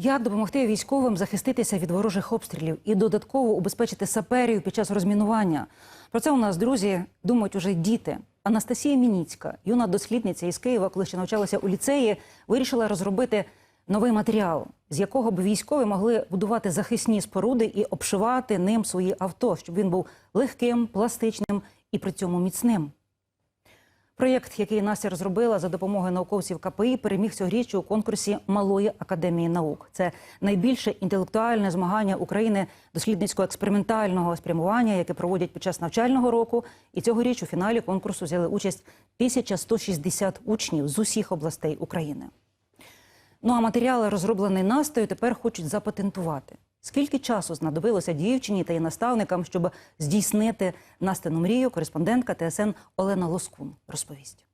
Як допомогти військовим захиститися від ворожих обстрілів і додатково убезпечити саперів під час розмінування? Про це у нас друзі думають уже діти. Анастасія Мініцька, юна дослідниця із Києва, коли ще навчалася у ліцеї, вирішила розробити новий матеріал, з якого б військові могли будувати захисні споруди і обшивати ним свої авто, щоб він був легким, пластичним і при цьому міцним. Проєкт, який Настя розробила за допомогою науковців КПІ, переміг цьогоріч у конкурсі Малої академії наук. Це найбільше інтелектуальне змагання України дослідницько-експериментального спрямування, яке проводять під час навчального року. І цьогоріч у фіналі конкурсу взяли участь 1160 учнів з усіх областей України. Ну а матеріал, розроблений Настею, тепер хочуть запатентувати. Скільки часу знадобилося дівчині та її наставникам, щоб здійснити Настину мрію, кореспондентка ТСН Олена Лоскун розповість.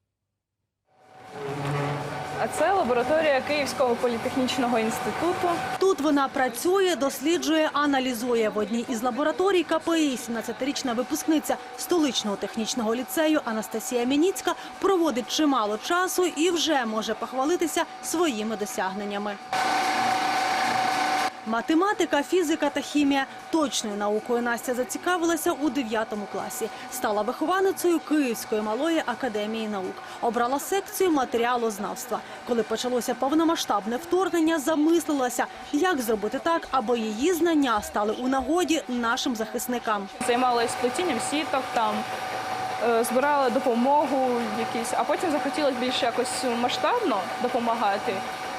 А це лабораторія Київського політехнічного інституту. Тут вона працює, досліджує, аналізує. В одній із лабораторій КПІ 17-річна випускниця столичного технічного ліцею Анастасія Мініцька проводить чимало часу і вже може похвалитися своїми досягненнями. Математика, фізика та хімія точною наукою Настя зацікавилася у 9 класі. Стала вихованицею Київської малої академії наук. Обрала секцію матеріалознавства. Коли почалося повномасштабне вторгнення, замислилася, як зробити так, аби її знання стали у нагоді нашим захисникам. Займалася плетінням сіток, там е, збирала допомогу якісь, а потім захотілося більш якось масштабно допомагати.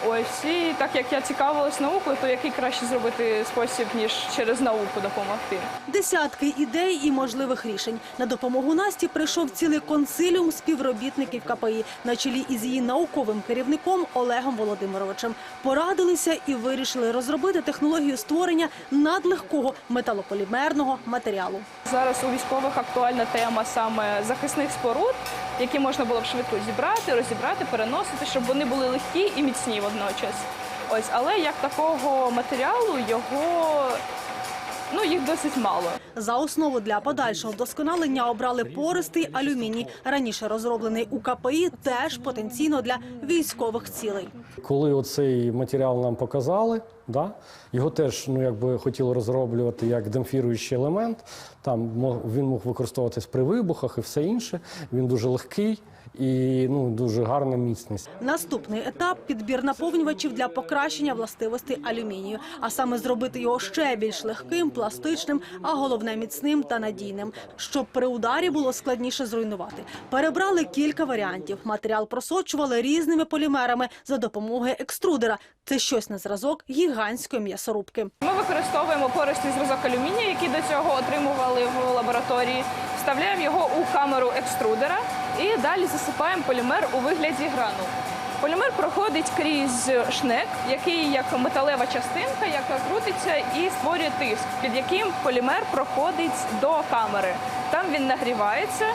Ось і так як я цікавилась наукою, то який краще зробити спосіб, ніж через науку допомогти. Десятки ідей і можливих рішень. На допомогу Насті прийшов цілий консиліум співробітників КПІ на чолі із її науковим керівником Олегом Володимировичем. Порадилися і вирішили розробити технологію створення надлегкого металополімерного матеріалу. Зараз у військових актуальна тема саме захисних споруд, які можна було б швидко зібрати, розібрати, переносити, щоб вони були легкі і міцні водночас. Ось, але як такого матеріалу його ну їх досить мало. За основу для подальшого вдосконалення обрали пористий алюміній, раніше розроблений у КПІ, теж потенційно для військових цілей. Коли оцей матеріал нам показали, да, його теж ну, якби хотіли розроблювати як демпфіруючий елемент. Там він мог використовуватись при вибухах і все інше. Він дуже легкий і ну, дуже гарна міцність. Наступний етап підбір наповнювачів для покращення властивостей алюмінію, а саме зробити його ще більш легким, пластичним, а головне міцним та надійним, щоб при ударі було складніше зруйнувати. Перебрали кілька варіантів. Матеріал просочували різними полімерами за допомогою екструдера. Це щось на зразок гігантської м'ясорубки. Ми використовуємо пористий зразок алюмінія, який до цього отримували в лабораторії. Вставляємо його у камеру екструдера і далі засипаємо полімер у вигляді гранул. Полімер проходить крізь шнек, який як металева частинка, яка крутиться і створює тиск, під яким полімер проходить до камери. Там він нагрівається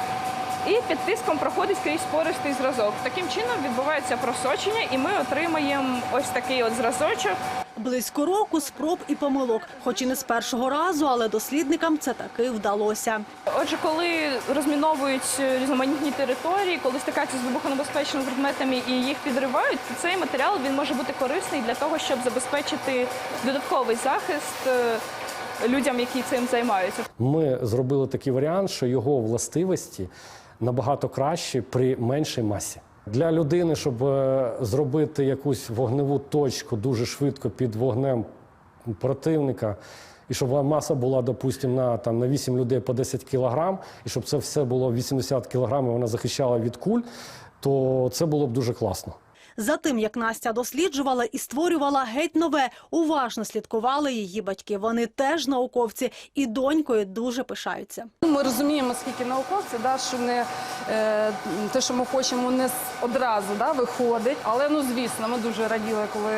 і під тиском проходить крізь пористий зразок. Таким чином відбувається просочення, і ми отримаємо ось такий от зразочок. Близько року спроб і помилок, хоч і не з першого разу, але дослідникам це таки вдалося. Отже, коли розміновують різноманітні території, коли стикаються з вибухонебезпечними предметами і їх підривають, то цей матеріал він може бути корисний для того, щоб забезпечити додатковий захист е, людям, які цим займаються. Ми зробили такий варіант, що його властивості набагато кращі при меншій масі. Для людини, щоб е, зробити якусь вогневу точку дуже швидко під вогнем противника, і щоб маса була, допустимо, на, там, на 8 людей по 10 кілограм, і щоб це все було 80 кілограм, і вона захищала від куль, то це було б дуже класно. За тим, як Настя досліджувала і створювала геть нове, уважно слідкували її батьки. Вони теж науковці і донькою дуже пишаються. Ми розуміємо, скільки науковці, да, що не е, те, що ми хочемо, не одразу да, виходить. Але ну звісно, ми дуже раділи, коли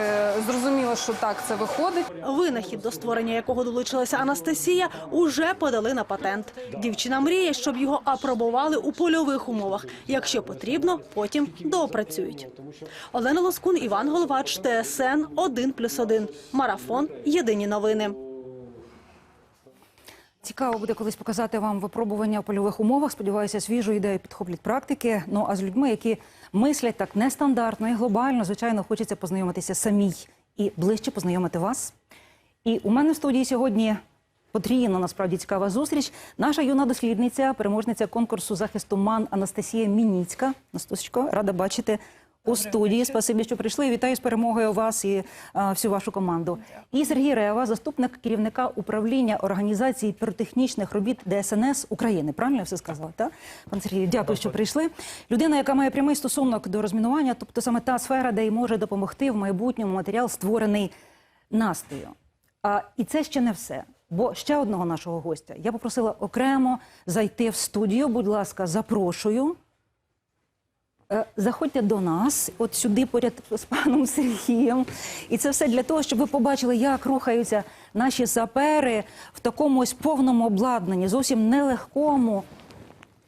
зрозуміли, що так це виходить. Винахід, до створення якого долучилася Анастасія, уже подали на патент. Дівчина мріє, щоб його апробували у польових умовах. Якщо потрібно, потім доопрацюють. Олена Лоскун, Іван Головач, ТСН 1+,1. Марафон. Єдині новини. Цікаво буде колись показати вам випробування в польових умовах. Сподіваюся, свіжу ідею підхоплять практики. Ну а з людьми, які мислять так нестандартно і глобально, звичайно, хочеться познайомитися самій і ближче познайомити вас. І у мене в студії сьогодні потрійно насправді цікава зустріч. Наша юна дослідниця, переможниця конкурсу захисту МАН Анастасія Мініцька. Настусечко, рада бачити у студії. Спасибі, що прийшли. Вітаю з перемогою вас і а, всю вашу команду. І Сергій Рева, заступник керівника управління організації піротехнічних робіт ДСНС України. Правильно я все сказала? Так? Пан Сергій, дякую, що прийшли. Людина, яка має прямий стосунок до розмінування, тобто саме та сфера, де й може допомогти в майбутньому матеріал, створений Настею. А, і це ще не все. Бо ще одного нашого гостя я попросила окремо зайти в студію. Будь ласка, запрошую. Е, Заходьте до нас, от сюди поряд з паном Сергієм. І це все для того, щоб ви побачили, як рухаються наші сапери в такому ось повному обладнанні, зовсім нелегкому.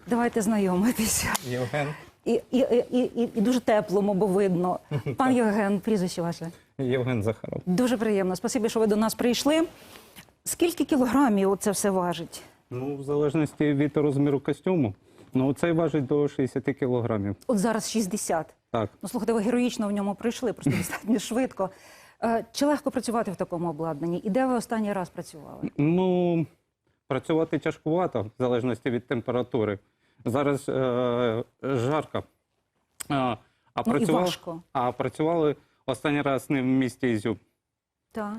Давайте знайомитися. Євген. І, і, і, і, і дуже теплому, бо видно. Пан Євген, прізвище ваше. Євген Захаров. Дуже приємно. Спасибі, що ви до нас прийшли. Скільки кілограмів це все важить? Ну, в залежності від розміру костюму. Ну, цей важить до 60 кілограмів. От зараз 60. Так. Ну, слухайте, ви героїчно в ньому прийшли, просто достатньо швидко. Е, Чи легко працювати в такому обладнанні? І де ви останній раз працювали? Ну, працювати тяжкувато, в залежності від температури. Зараз е, жарко. А, а, Ну, і працював- важко. а працювали останній раз не в місті Ізюм. Так.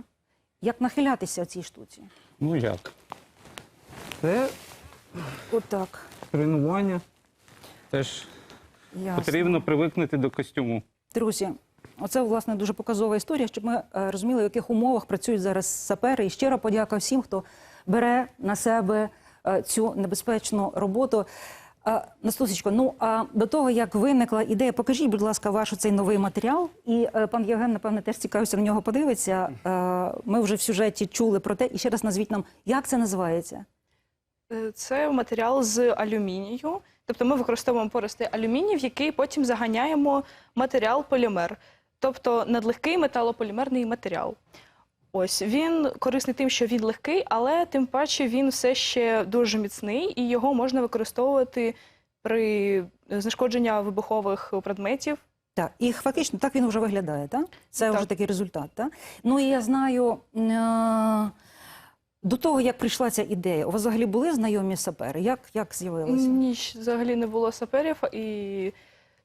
Як нахилятися цій штуці? Ну як? Це Отак. Тренування. Теж Ясно. потрібно привикнути до костюму. Друзі, оце власне дуже показова історія, щоб ми е, розуміли, в яких умовах працюють зараз сапери. І щиро подяка всім, хто бере на себе е, цю небезпечну роботу. Е, Настусечко, ну а до того як виникла ідея, покажіть, будь ласка, ваш цей новий матеріал. І е, пан Євген, напевне, теж цікавився на нього подивиться. Е, Ми вже в сюжеті чули про те, і ще раз назвіть нам, як це називається. Е, Це матеріал з алюмінію. Тобто ми використовуємо пористий алюміній, в який потім заганяємо матеріал полімер, тобто надлегкий металополімерний матеріал. Ось він корисний тим, що він легкий, але тим паче він все ще дуже міцний, і його можна використовувати при знешкодженні вибухових предметів. Так, і фактично так він вже виглядає, так? Це Так. вже такий результат, так? Ну і я знаю, е, до того, як прийшла ця ідея, у вас взагалі були знайомі сапери? Як, як з'явилося? Ні, взагалі не було саперів і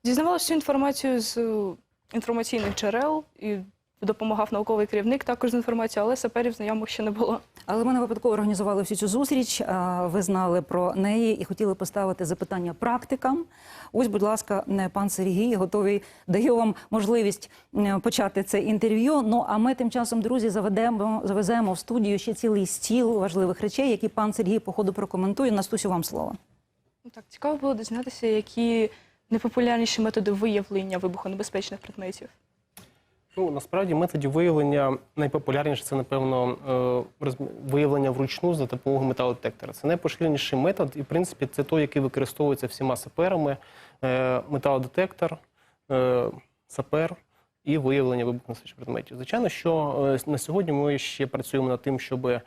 дізнавалася всю інформацію з е, інформаційних джерел і допомагав науковий керівник також з інформацією, але саперів знайомих ще не було. Але ми не випадково організували всю цю зустріч. а, Ви знали про неї і хотіли поставити запитання практикам. Ось, будь ласка, не, пан Сергій готовий даю вам можливість е, почати це інтерв'ю. Ну а ми тим часом, друзі, заведемо завеземо в студію ще цілий стіл важливих речей, які пан Сергій по ходу прокоментує. Настусю вам слово. Ну, Так, цікаво було дізнатися, які найпопулярніші методи виявлення вибухонебезпечних предметів. Ну насправді методів виявлення найпопулярніше це, напевно, е, виявлення вручну за допомогою металодетектора. Це найпоширеніший метод, і в принципі це той, який використовується всіма саперами. Е, Металодетектор, е, сапер і виявлення вибухонебезпечних предметів. Звичайно, що е, на сьогодні ми ще працюємо над тим, щоб е,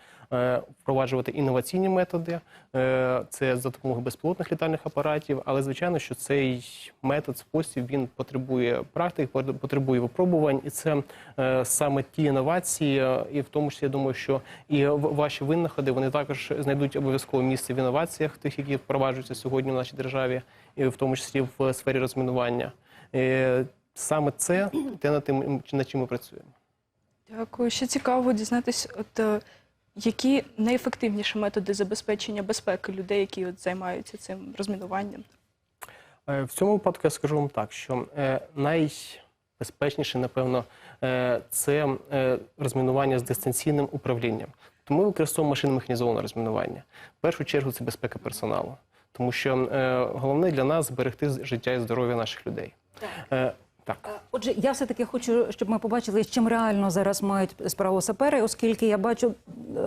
впроваджувати інноваційні методи. Е, Це за допомогою безпілотних літальних апаратів. Але звичайно, що цей метод, спосіб він потребує практик, потребує випробувань, і це саме ті інновації, і в тому числі я думаю, що і ваші винаходи вони також знайдуть обов'язково місце в інноваціях, тих, які впроваджуються сьогодні в нашій державі, і в тому числі в сфері розмінування. Саме це те над тим, над чим ми працюємо. Дякую. Ще цікаво дізнатися, от е, які найефективніші методи забезпечення безпеки людей, які от займаються цим розмінуванням. Е, В цьому випадку я скажу вам так, що е, найбезпечніше, напевно, е, це е, розмінування з дистанційним управлінням. Тому ми використовуємо машинно механізоване розмінування. В першу чергу це безпека персоналу, тому що е, головне для нас зберегти життя і здоров'я наших людей. Е, Так. Отже, я все таки хочу, щоб ми побачили, з чим реально зараз мають справу сапери, оскільки я бачу, е,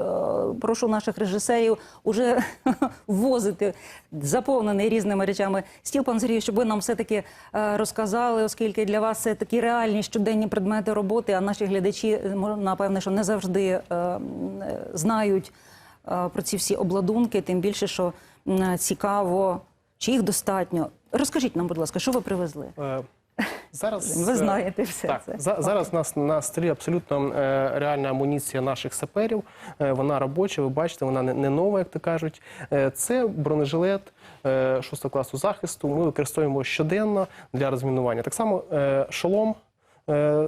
прошу наших режисерів уже ввозити заповнений різними речами стіл, пан Сергій, щоб ви нам все таки е, розказали, оскільки для вас це такі реальні щоденні предмети роботи, а наші глядачі е, напевне, що не завжди е, е, знають е, про ці всі обладунки, тим більше, що цікаво, чи їх достатньо. Розкажіть нам, будь ласка, що ви привезли? Зараз Ви е, знаєте все Так, це. за, зараз нас на столі абсолютно е, реальна амуніція наших саперів. Е, вона робоча, ви бачите, вона не, не нова, як то кажуть. Це бронежилет 6 класу захисту. Ми використовуємо щоденно для розмінування. Так само шолом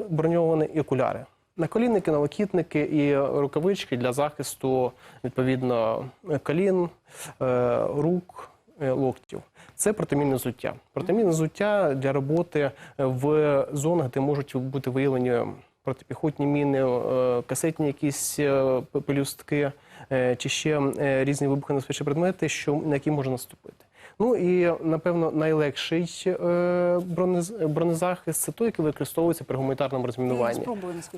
броньований і окуляри. Наколінники, налокітники і рукавички для захисту відповідно колін, рук, локтів. Це протимінне взуття. Протимінне взуття для роботи в зонах, де можуть бути виявлені протипіхотні міни, е, касетні якісь е, пелюстки е, чи ще е, різні вибухонебезпечні предмети, що, на які можна наступити. Ну і напевно найлегший е, бронезахист це той, який використовується при гуманітарному розмінуванні.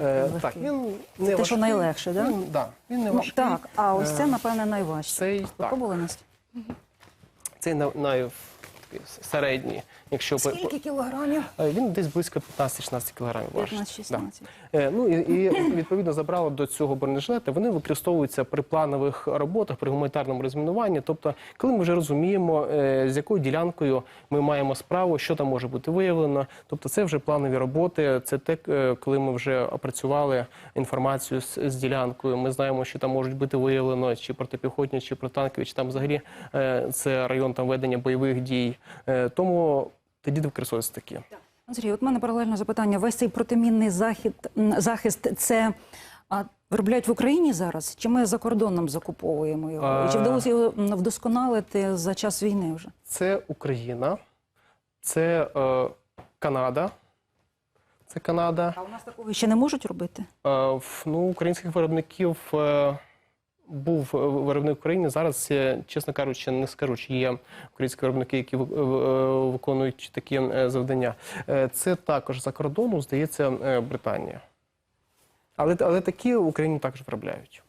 Е, він так, легкий. він не Те, що важкий. найлегше, да? Він, да, він не Ну, так, а ось це, Е, напевне, найважче. Цей так, пробували, Настя? Цей на, середній. Якщо по- Скільки кілограмів? Е, Він десь близько 15-16 кілограмів важить. 15-16. Да. Е, Ну і, і відповідно забрало до цього бронежилети. Вони використовуються при планових роботах, при гуманітарному розмінуванні. Тобто, коли ми вже розуміємо, е, з якою ділянкою ми маємо справу, що там може бути виявлено. Тобто, це вже планові роботи. Це те, коли ми вже опрацювали інформацію з, з ділянкою. Ми знаємо, що там можуть бути виявлено чи протипіхотні, чи протанкові, чи там взагалі це район там ведення бойових дій. Тому тоді використовуються такі. Сергій, от мене паралельно запитання. Весь цей протимінний захід, захист це а, виробляють в Україні зараз? Чи ми за кордоном закуповуємо його? І чи вдалося його вдосконалити за час війни вже? Це Україна, це е, Канада. Це Канада. А у нас такого ще не можуть робити? Е, в- ну, українських виробників е, був е, виробник в Україні. Зараз, чесно кажучи, не скажу, чи є українські виробники, які е, виконують такі е, завдання. Це також за кордоном, здається, Британія. Але, але такі в Україні також виробляють.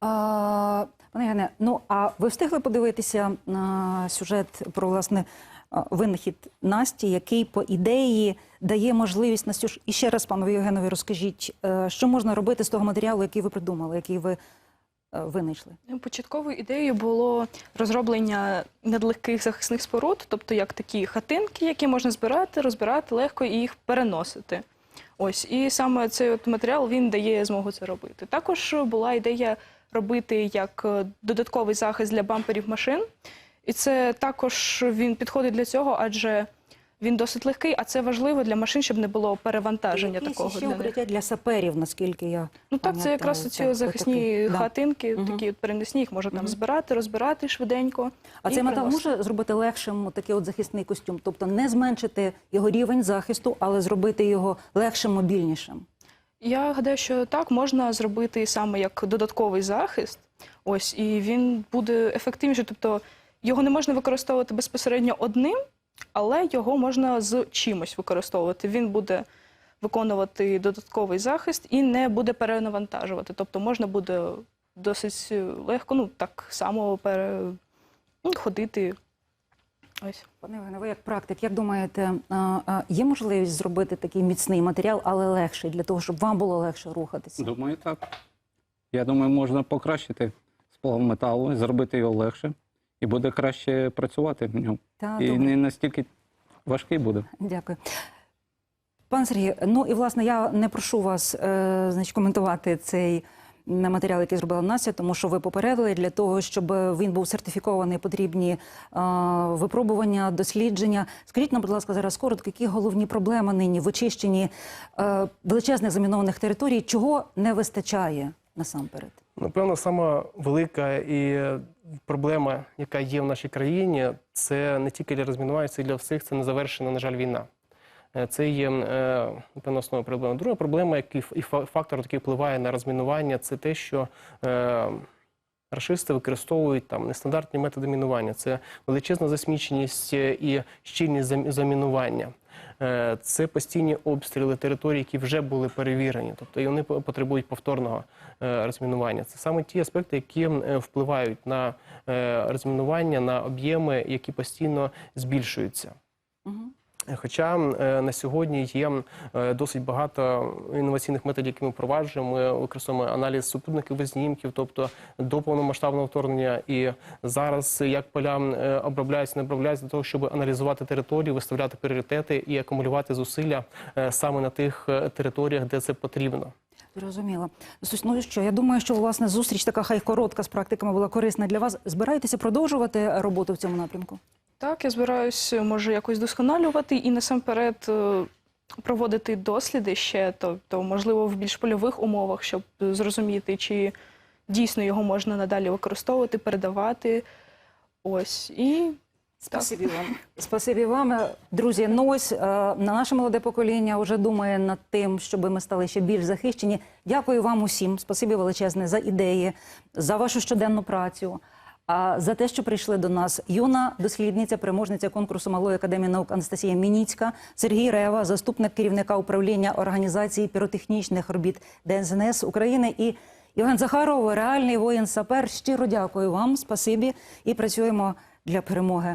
А, пане Євгене, ну а ви встигли подивитися на сюжет про власне а, винахід Насті, який по ідеї дає можливість Настюш, і ще раз панові Євгенові розкажіть, е, що можна робити з того матеріалу, який ви придумали, який ви е, винайшли? Початковою ідеєю було розроблення надлегких захисних споруд, тобто як такі хатинки, які можна збирати, розбирати легко і їх переносити. Ось і саме цей от матеріал він дає змогу це робити. Також була ідея робити як е, додатковий захист для бамперів машин, і це також він підходить для цього, адже він досить легкий, а це важливо для машин, щоб не було перевантаження Якісь такого ще для них. укриття для саперів, наскільки я Ну так, це якраз ці захисні отакий. Хатинки, Мгм. такі от перенесні, їх можна там збирати, розбирати швиденько. А і цей метал може зробити легшим такий от захисний костюм, тобто не зменшити його рівень захисту, але зробити його легшим, мобільнішим. Я гадаю, що так можна зробити саме як додатковий захист. Ось і він буде ефективніший. Тобто його не можна використовувати безпосередньо одним, але його можна з чимось використовувати. Він буде виконувати додатковий захист і не буде перенавантажувати. Тобто можна буде досить легко, ну так само пере... ну, ходити. Ось. Пане Євгене, ви як практик, як думаєте, є можливість зробити такий міцний матеріал, але легший, для того, щоб вам було легше рухатися? Думаю, так. Я думаю, можна покращити сплав металу, зробити його легше, і буде краще працювати в ньому. Та, і добре. не настільки важкий буде. Дякую. Пане Сергію, ну і власне я не прошу вас е, значить, коментувати цей матеріал, який зробила Настя, тому що ви попередили для того, щоб він був сертифікований, потрібні е, випробування, дослідження. Скажіть нам, будь ласка, зараз коротко, які головні проблеми нині в очищенні е, величезних замінованих територій, чого не вистачає насамперед? Напевно, сама велика і проблема, яка є в нашій країні, це не тільки для розмінування, це для всіх, це незавершена, на жаль, війна. Е, Це є е, напевно основною проблемою. Друга проблема, який і фа- фактор, який впливає на розмінування, це те, що е, рашисти використовують там нестандартні методи мінування. Це величезна засміченість і щільність зам- замінування. Е, Це постійні обстріли територій, які вже були перевірені, тобто і вони потребують повторного е, розмінування. Це саме ті аспекти, які е, впливають на розмінування, на об'єми, які постійно збільшуються. Угу. Хоча е, на сьогодні є е, досить багато інноваційних методів, які ми впроваджуємо. Ми використовуємо аналіз супутникових знімків, тобто до повномасштабного вторгнення. І зараз як поля е, обробляються, не обробляються для того, щоб аналізувати територію, виставляти пріоритети і акумулювати зусилля саме на тих територіях, де це потрібно. Зрозуміло. Ну що, я думаю, що власне зустріч така хай коротка з практиками була корисна для вас. Збираєтеся продовжувати роботу в цьому напрямку? Так, я збираюсь, може, якось досконалювати і насамперед е, проводити досліди ще, тобто, можливо, в більш польових умовах, щоб зрозуміти, чи дійсно його можна надалі використовувати, передавати. Ось і Спасибі вам. Спасибі вам, Е, друзі. Ну ось е, на наше молоде покоління вже думає над тим, щоб ми стали ще більш захищені. Дякую вам усім. Спасибі величезне за ідеї, за вашу щоденну працю. А за те, що прийшли до нас юна дослідниця, переможниця конкурсу Малої академії наук Анастасія Мініцька, Сергій Рева, заступник керівника управління організації піротехнічних робіт ДНЗНС України і Євген Захаров, реальний воїн сапер. Щиро дякую вам. Спасибі і працюємо для перемоги.